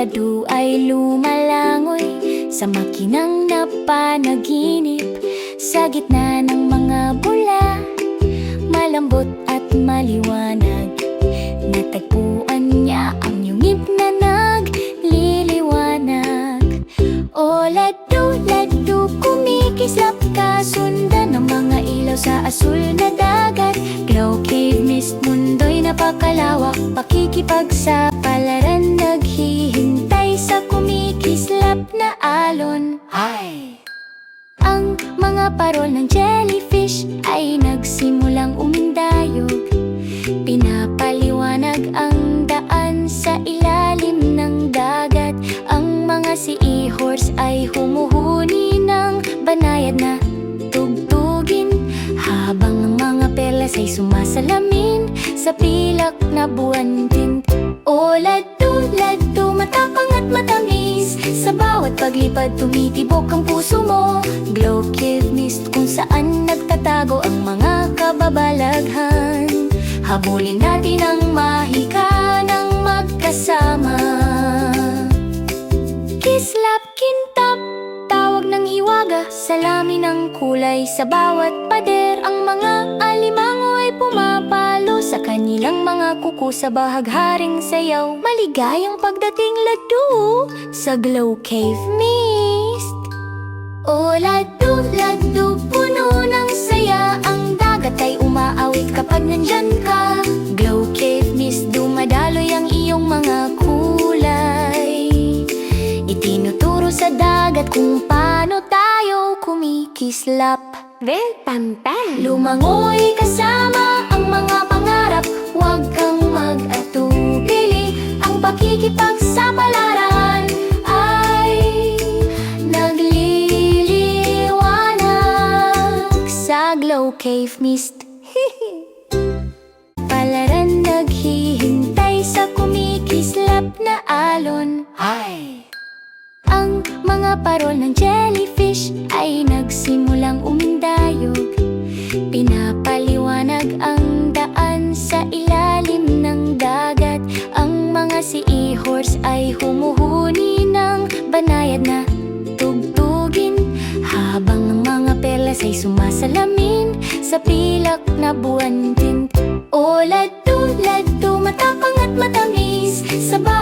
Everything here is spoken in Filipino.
ladu ay lumalangoy Sa makinang napanaginip. Sa gitna ng mga bula Malambot at maliwanag. Natagpuan niya ang yungib na nagliliwanag. O ladu, ladu, kumikislap ka. Sundan ng mga ilaw sa asul na dagat Pakikipagsapalaran, naghihintay sa kumikislap na alon. Ay! Ang mga parol ng jellyfish ay nagsimulang umindayog. Pinapaliwanag ang daan sa ilalim ng dagat. Ang mga seahorse ay humuhuni ng banayad na tugtugin Habang ang mga perlas ay sumasalamin sa pilak na buwan din. O ladu, ladu, matapang at matamis. Sa bawat paglipad tumitibok ang puso mo. Glow cave mist kung saan nagtatago ang mga kababalaghan. Habulin natin ang mahika ng magkasama. Kislap kintap, tawag ng hiwaga. Salami ng kulay sa bawat pader. Ang mga alimango ay pumapalo Sa kanilang mga kuko sa bahagharing sayaw. Maligayang pagdating ladu Sa glow cave mist. O ladu, ladu, puno ng saya. Ang dagat ay umaawit kapag nandyan ka. Glow cave mist, dumadaloy ang iyong mga kulay. Itinuturo sa dagat kung paano tayo kumikislap. Well, pantan! Lumangoy kasama Sa glow cave mist. Palaran naghihintay sa kumikislap na alon. Ay! ang mga parol ng jellyfish ay nagsimulang umindayog. Pinapaliwanag ang daan sa ilalim ng dagat. Ang mga seahorse ay humuhuni ng banayad na tugtugin Habang ang mga perlas ay sumasalamin sa pilak na buwan din. O ladu, ladu, matapang at matamis Sa bawat